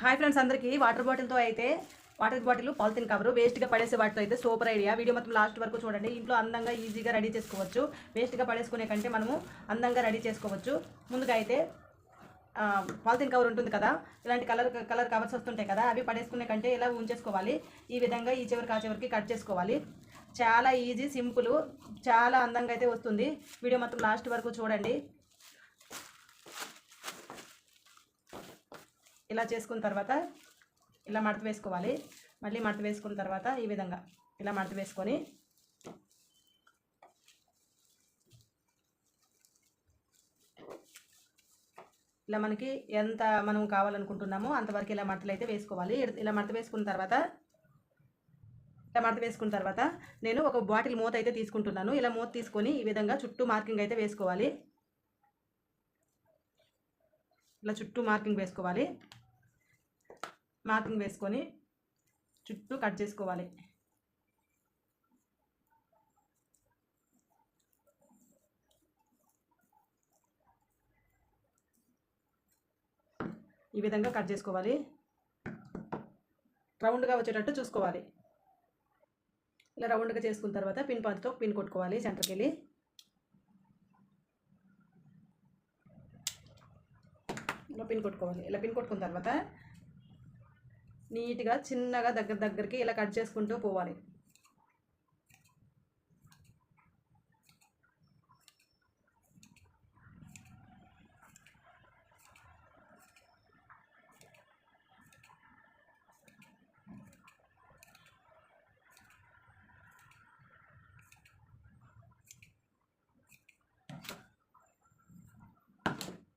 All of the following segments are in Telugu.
హాయ్ ఫ్రెండ్స్ అందరికీ వాటర్ బాటిల్తో అయితే వాటర్ బాటిల్ పాలిథిన్ కవర్ వేస్ట్గా పడేసే వాటితో అయితే సూపర్ ఐడియా వీడియో మొత్తం లాస్ట్ వరకు చూడండి. ఇంట్లో అందంగా ఈజీగా రెడీ చేసుకోవచ్చు. వేస్ట్గా పడేసుకునే కంటే మనము అందంగా రెడీ చేసుకోవచ్చు. ముందుగా అయితే పాలిథిన్ కవర్ ఉంటుంది కదా? ఇలాంటి కలర్ కలర్ కవర్స్ వస్తుంటాయి కదా? అవి పడేసుకునే కంటే ఇలా ఉంచేసుకోవాలి? ఈ విధంగా ఈ చివరికి ఆ చివరికి కట్ చేసుకోవాలి. చాలా ఈజీ సింపుల్ చాలా అందంగా అయితే వస్తుంది. వీడియో మొత్తం లాస్ట్ వరకు చూడండి. ఇలా చేసుకున్న తర్వాత ఇలా మడత వేసుకోవాలి. మళ్ళీ మడత వేసుకున్న తర్వాత ఈ విధంగా ఇలా మడత వేసుకొని ఇలా మనకి ఎంత మనం కావాలనుకుంటున్నామో అంతవరకు ఇలా మడతలు అయితే వేసుకోవాలి. ఇలా మడత వేసుకున్న తర్వాత ఇలా మడత వేసుకున్న తర్వాత నేను ఒక బాటిల్ మూత అయితే తీసుకుంటున్నాను. ఇలా మూత తీసుకొని ఈ విధంగా చుట్టూ మార్కింగ్ అయితే వేసుకోవాలి. ఇలా చుట్టూ మార్కింగ్ వేసుకోవాలి. మార్కింగ్ వేసుకొని చుట్టూ కట్ చేసుకోవాలి. ఈ విధంగా కట్ చేసుకోవాలి. రౌండ్గా వచ్చేటట్టు చూసుకోవాలి. ఇలా రౌండ్గా చేసుకున్న తర్వాత పిన్ పాత్తో పిన్ కొట్టుకోవాలి సెంటర్కి వెళ్ళి ఇలా పిన్ కొట్టుకోవాలి. ఇలా పిన్ కొట్టుకున్న తర్వాత నీట్గా చిన్నగా దగ్గర దగ్గరికి ఇలా కట్ చేసుకుంటూ పోవాలి.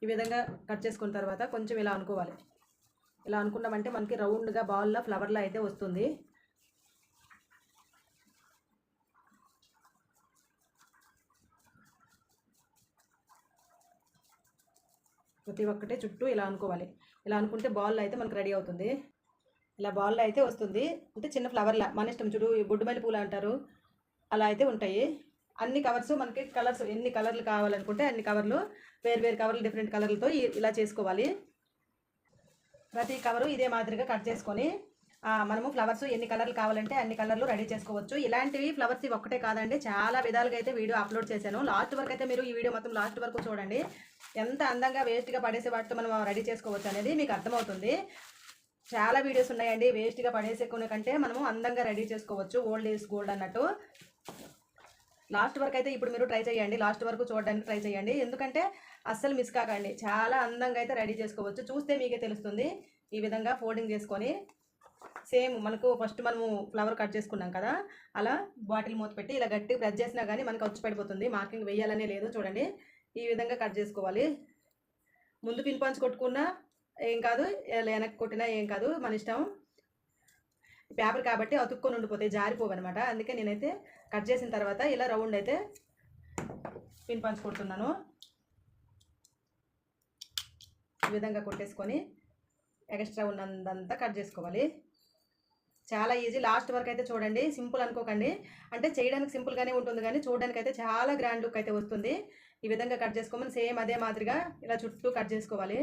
ఈ విధంగా కట్ చేసుకున్న తర్వాత కొంచెం ఇలా అనుకోవాలి. ఇలా అనుకున్నామంటే మనకి రౌండ్గా బాల్లో ఫ్లవర్లా అయితే వస్తుంది. ప్రతి ఒక్కటే చుట్టూ ఇలా అనుకోవాలి. ఇలా అనుకుంటే బాల్ అయితే మనకు రెడీ అవుతుంది. ఇలా బాల్లో అయితే వస్తుంది. అంటే చిన్న ఫ్లవర్లా మన ఇష్టం చూడు ఈ బొడ్డుమల్లి పూలు అంటారు. అలా అయితే ఉంటాయి. అన్ని కవర్స్ మనకి కలర్స్ ఎన్ని కలర్లు కావాలనుకుంటే అన్ని కవర్లు వేరు వేరు కవర్లు డిఫరెంట్ కలర్లతో ఇలా చేసుకోవాలి. ప్రతి కవరు ఇదే మాదిరిగా కట్ చేసుకొని మనము ఫ్లవర్స్ ఎన్ని కలర్లు కావాలంటే అన్ని కలర్లు రెడీ చేసుకోవచ్చు. ఇలాంటివి ఫ్లవర్స్ ఇవి ఒక్కటే కాదండి చాలా విధాలుగా అయితే వీడియో అప్లోడ్ చేశాను. లాస్ట్ వరకు అయితే మీరు ఈ వీడియో మొత్తం లాస్ట్ వరకు చూడండి. ఎంత అందంగా వేస్ట్గా పడేసే వాటితో మనం రెడీ చేసుకోవచ్చు అనేది మీకు అర్థమవుతుంది. చాలా వీడియోస్ ఉన్నాయండి వేస్ట్గా పడేసేకునే కంటే మనము అందంగా రెడీ చేసుకోవచ్చు. ఓల్డ్ ఈజ్ గోల్డ్ అన్నట్టు. లాస్ట్ వరకు అయితే ఇప్పుడు మీరు ట్రై చేయండి. లాస్ట్ వరకు చూడడానికి ట్రై చేయండి. ఎందుకంటే అస్సలు మిస్ కాకండి. చాలా అందంగా అయితే రెడీ చేసుకోవచ్చు. చూస్తే మీకే తెలుస్తుంది ఈ విధంగా ఫోల్డింగ్ చేసుకొని. సేమ్ మనకు ఫస్ట్ మనము ఫ్లవర్ కట్ చేసుకున్నాం కదా. అలా బాటిల్ మూత పెట్టి ఇలా గట్టి ప్రెస్ చేసినా కానీ మనకు వచ్చి పడిపోతుంది. మార్కింగ్ వేయాలనే లేదు చూడండి. ఈ విధంగా కట్ చేసుకోవాలి. ముందు పిన్ పంచ్ కొట్టుకున్నా ఏం కాదు ఇలా వెనక్కి కొట్టినా ఏం కాదు. మన ఇష్టం. పేపర్ కాబట్టి అతుక్కొని ఉండిపోతాయి జారిపోవు అనమాట అందుకే నేనైతే కట్ చేసిన తర్వాత ఇలా రౌండ్ అయితే పిన్ పంచ్ కొడుతున్నాను. ఈ విధంగా కొట్టేసుకొని ఎక్స్ట్రా ఉన్నదంతా కట్ చేసుకోవాలి. చాలా ఈజీ. లాస్ట్ వరకు అయితే చూడండి సింపుల్ అనుకోకండి. అంటే చేయడానికి సింపుల్గానే ఉంటుంది కానీ చూడడానికి అయితే చాలా గ్రాండ్ లుక్ అయితే వస్తుంది. ఈ విధంగా కట్ చేసుకోమని సేమ్ అదే మాదిరిగా ఇలా చుట్టూ కట్ చేసుకోవాలి.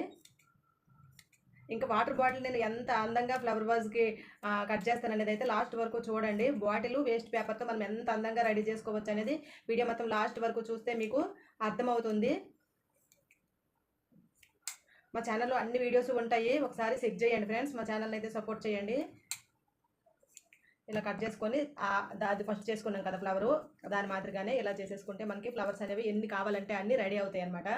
ఇంకా వాటర్ బాటిల్ నేను ఎంత అందంగా ఫ్లవర్ వాజ్కి కట్ చేస్తాను అనేది అయితే లాస్ట్ వరకు చూడండి. బాటిల్ వేస్ట్ పేపర్తో మనం ఎంత అందంగా రెడీ చేసుకోవచ్చు అనేది వీడియో మొత్తం లాస్ట్ వరకు చూస్తే మీకు అర్థమవుతుంది. మా ఛానల్లో అన్ని వీడియోస్ ఉంటాయి. ఒకసారి చెక్ చేయండి ఫ్రెండ్స్. మా ఛానల్ అయితే సపోర్ట్ చేయండి. ఇలా కట్ చేసుకొని అది ఫస్ట్ చేసుకున్నాం కదా ఫ్లవరు. దాని మాదిరిగానే ఇలా చేసేసుకుంటే మనకి ఫ్లవర్స్ అనేవి ఎన్ని కావాలంటే అన్ని రెడీ అవుతాయి అన్నమాట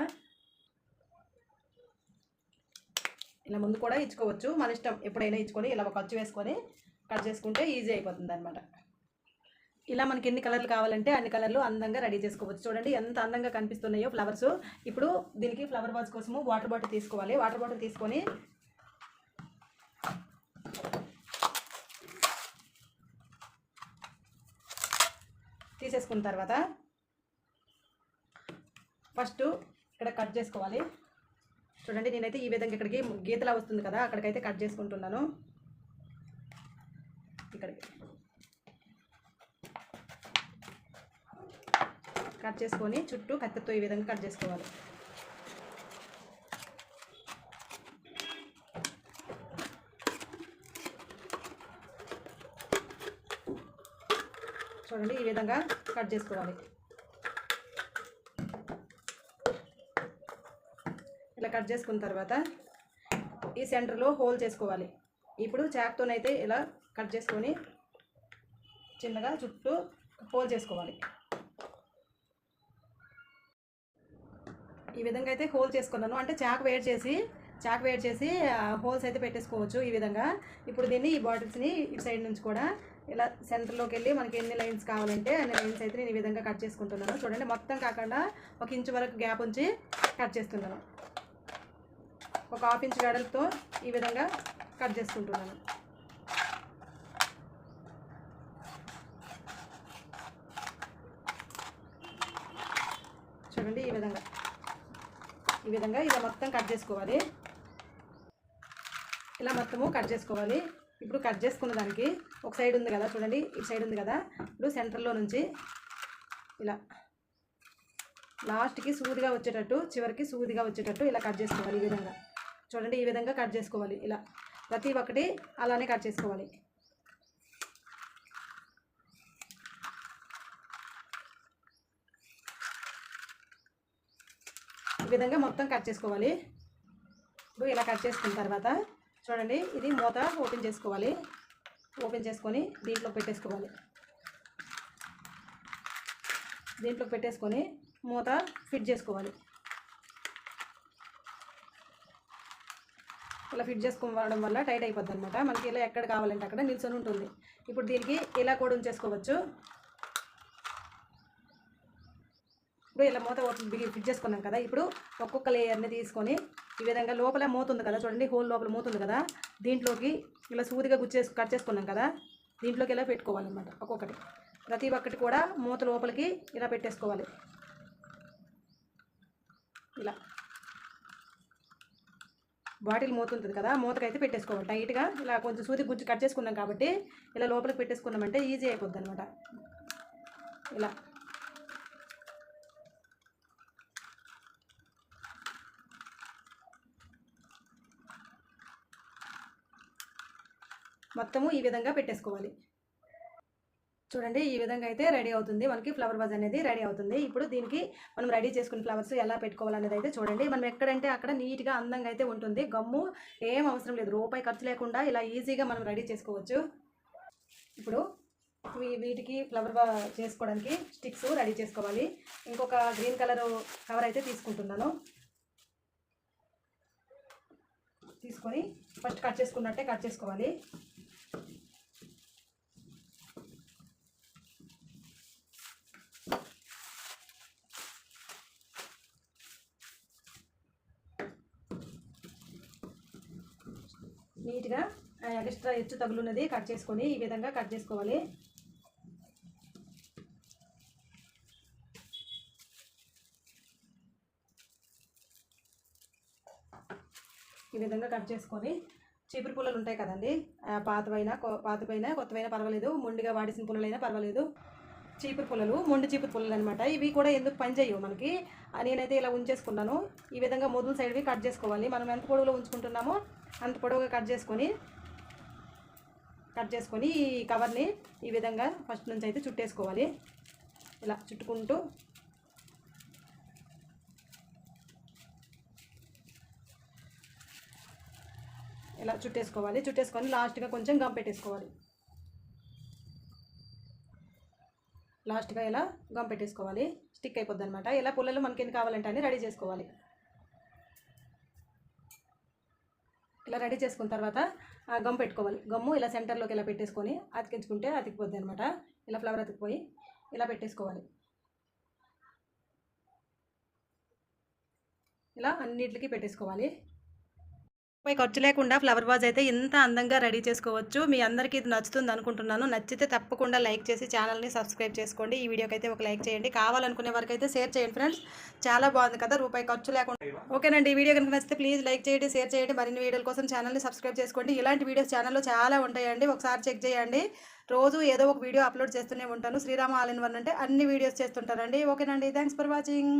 ఇలా ముందు కూడా ఇచ్చుకోవచ్చు. మన ఇష్టం ఎప్పుడైనా ఇచ్చుకొని ఇలా ఒక ఖర్చు వేసుకొని కట్ చేసుకుంటే ఈజీ అయిపోతుంది అనమాట ఇలా మనకి ఎన్ని కలర్లు కావాలంటే అన్ని కలర్లు అందంగా రెడీ చేసుకోవచ్చు. చూడండి ఎంత అందంగా కనిపిస్తున్నాయో ఫ్లవర్స్. ఇప్పుడు దీనికి ఫ్లవర్ వాజ్ కోసము వాటర్ బాటిల్ తీసుకోవాలి. వాటర్ బాటిల్ తీసుకొని తీసేసుకున్న తర్వాత ఫస్ట్ ఇక్కడ కట్ చేసుకోవాలి. చూడండి నేనైతే ఈ విధంగా ఇక్కడికి గీతలా వస్తుంది కదా అక్కడికైతే కట్ చేసుకుంటున్నాను. ఇక్కడికి. కట్ చేసుకొని చుట్టూ కత్తితో ఈ విధంగా కట్ చేసుకోవాలి. చూడండి ఈ విధంగా కట్ చేసుకోవాలి. ఇట్లా కట్ చేసుకున్న తర్వాత ఈ సెంటర్లో హోల్ చేసుకోవాలి. ఇప్పుడు చాక్తోనైతే ఇలా కట్ చేసుకొని చిన్నగా చుట్టూ హోల్ చేసుకోవాలి. ఈ విధంగా అయితే హోల్ చేసుకున్నాను. అంటే చాక్ వేడి చేసి చాక్ వేడి చేసి హోల్స్ అయితే పెట్టేసుకోవచ్చు ఈ విధంగా. ఇప్పుడు దీన్ని ఈ బాటిల్స్ని ఇటు సైడ్ నుంచి కూడా ఇలా సెంటర్లోకి వెళ్ళి మనకి ఎన్ని లైన్స్ కావాలంటే అన్ని లైన్స్ అయితే నేను ఈ విధంగా కట్ చేసుకుంటున్నాను. చూడండి మొత్తం కాకుండా ఒక ఇంచు వరకు గ్యాప్ ఉంచి కట్ చేస్తున్నాను. ఒక హాఫ్ ఇంచ్ వెడల్తో ఈ విధంగా కట్ చేసుకుంటున్నాను. చూడండి ఈ విధంగా. ఈ విధంగా ఇలా మొత్తం కట్ చేసుకోవాలి. ఇలా మొత్తము కట్ చేసుకోవాలి. ఇప్పుడు కట్ చేసుకున్న దానికి ఒక సైడ్ ఉంది కదా చూడండి ఇటు సైడ్ ఉంది కదా. ఇప్పుడు సెంటర్లో నుంచి ఇలా లాస్ట్కి సూదిగా వచ్చేటట్టు చివరికి సూదిగా వచ్చేటట్టు ఇలా కట్ చేసుకోవాలి ఈ విధంగా. చూడండి ఈ విధంగా కట్ చేసుకోవాలి. ఇలా ప్రతి ఒక్కటి అలానే కట్ చేసుకోవాలి. ఈ విధంగా మొత్తం కట్ చేసుకోవాలి. ఇప్పుడు ఇలా కట్ చేసుకున్న తర్వాత చూడండి ఇది మూత ఓపెన్ చేసుకోవాలి. ఓపెన్ చేసుకొని దీంట్లో పెట్టేసుకోవాలి. దీంట్లో పెట్టేసుకొని మూత ఫిట్ చేసుకోవాలి. ఇలా ఫిట్ చేసుకోవడం వల్ల టైట్ అయిపోద్ది అనమాట మనకి ఇలా ఎక్కడ కావాలంటే అక్కడ నిల్చొని ఉంటుంది. ఇప్పుడు దీనికి ఇలా కూడా ఉంచేసుకోవచ్చు. ఇప్పుడు ఇలా మూత ఫిట్ చేసుకున్నాం కదా ఇప్పుడు ఒక్కొక్క లేయర్ని తీసుకొని ఈ విధంగా లోపల మూత ఉంది కదా చూడండి హోల్ లోపల మూత ఉంది కదా దీంట్లోకి ఇలా సూదిగా గుచ్చేసి కట్ చేసుకున్నాం కదా దీంట్లోకి ఇలా పెట్టుకోవాలన్నమాట ఒక్కొక్కటి. ప్రతి ఒక్కటి కూడా మూత లోపలికి ఇలా పెట్టేసుకోవాలి. ఇలా. బాటిల్ మూత ఉంటుంది కదా మూతకైతే పెట్టేసుకోవాలి. టైట్గా ఇలా కొంచెం సూది గుజ్జు కట్ చేసుకున్నాం కాబట్టి ఇలా లోపలికి పెట్టేసుకున్నామంటే ఈజీ అయిపోద్ది అనమాట ఇలా. మొత్తము ఈ విధంగా పెట్టేసుకోవాలి. చూడండి ఈ విధంగా అయితే రెడీ అవుతుంది. మనకి ఫ్లవర్ వాజ్ అనేది రెడీ అవుతుంది. ఇప్పుడు దీనికి మనం రెడీ చేసుకున్న ఫ్లవర్స్ ఎలా పెట్టుకోవాలనేది అయితే చూడండి. మనం ఎక్కడంటే అక్కడ నీట్గా అందంగా అయితే ఉంటుంది. గమ్ము ఏం అవసరం లేదు. రూపాయి ఖర్చు లేకుండా ఇలా ఈజీగా మనం రెడీ చేసుకోవచ్చు. ఇప్పుడు వీటికి ఫ్లవర్ వా చేసుకోవడానికి స్టిక్స్ రెడీ చేసుకోవాలి. ఇంకొక గ్రీన్ కలర్ కవర్ అయితే తీసుకుంటున్నాను. తీసుకొని ఫస్ట్ కట్ చేసుకున్నట్టే కట్ చేసుకోవాలి. నీట్గా ఎక్స్ట్రా హెచ్చు తగులున్నది కట్ చేసుకొని ఈ విధంగా కట్ చేసుకోవాలి. ఈ విధంగా కట్ చేసుకొని చీపురు పుల్లలు ఉంటాయి కదండి పాతవైనా కొ- కొత్తవైనా పర్వాలేదు మొండిగా వాడిసిన పుల్లలైనా పర్వాలేదు. చీపురు పుల్లలు మొండి చీపురు పుల్లలు అనమాట ఇవి కూడా ఎందుకు పని చేయవు మనకి నేనైతే ఇలా ఉంచేసుకున్నాను. ఈ విధంగా మొదలు సైడ్వి కట్ చేసుకోవాలి. మనం ఎంత పొడవులో ఉంచుకుంటున్నామో అంత పొడవుగా కట్ చేసుకొని కట్ చేసుకొని ఈ కవర్ని ఈ విధంగా ఫస్ట్ నుంచి అయితే చుట్టేసుకోవాలి. ఇలా చుట్టుకుంటూ. ఇలా చుట్టేసుకోవాలి. చుట్టేసుకొని లాస్ట్గా కొంచెం గమ్ పెట్టేసుకోవాలి. లాస్ట్గా ఇలా గమ్ పెట్టేసుకోవాలి. స్టిక్ అయిపోద్ది అనమాట ఇలా పుల్లలు మనకి ఎన్ని కావాలంటే అని రెడీ చేసుకోవాలి. ఇలా రెడీ చేసుకున్న తర్వాత గమ్ పెట్టుకోవాలి. గమ్ము ఇలా సెంటర్లోకి ఇలా పెట్టేసుకొని అతికించుకుంటే అతికిపోద్ది అనమాట ఇలా ఫ్లవర్ అతికిపోయి ఇలా పెట్టేసుకోవాలి. ఇలా అన్నిటికి పెట్టేసుకోవాలి. పై ఖర్చు లేకుండా ఫ్లవర్ వాజ్ అయితే ఇంత అందంగా రెడీ చేసుకోవచ్చు. మీ అందరికీ ఇది నచ్చుతుంది అనుకుంటున్నాను. నచ్చితే తప్పకుండా లైక్ చేసి ఛానల్ని సబ్స్క్రైబ్ చేసుకోండి. ఈ వీడియోకి అయితే ఒక లైక్ చేయండి. కావాలనుకునే వరకు అయితే షేర్ చేయండి ఫ్రెండ్స్. చాలా బాగుంది కదా రూపాయి ఖర్చు లేకుండా. ఓకేనండి ఈ వీడియో కనుక నచ్చితే ప్లీజ్ లైక్ చేయండి షేర్ చేయండి. మరిన్ని వీడియోల కోసం ఛానల్ని సబ్స్క్రైబ్ చేసుకోండి. ఇలాంటి వీడియోస్ ఛానల్లో చాలా ఉంటాయండి. ఒకసారి చెక్ చేయండి. రోజు ఏదో ఒక వీడియో అప్లోడ్ చేస్తూనే ఉంటాను. శ్రీరామ ఆల్ ఇన్ వన్ అంటే అన్ని వీడియోస్ చేస్తుంటానండి ఓకేనండి థ్యాంక్స్ ఫర్ వాచింగ్.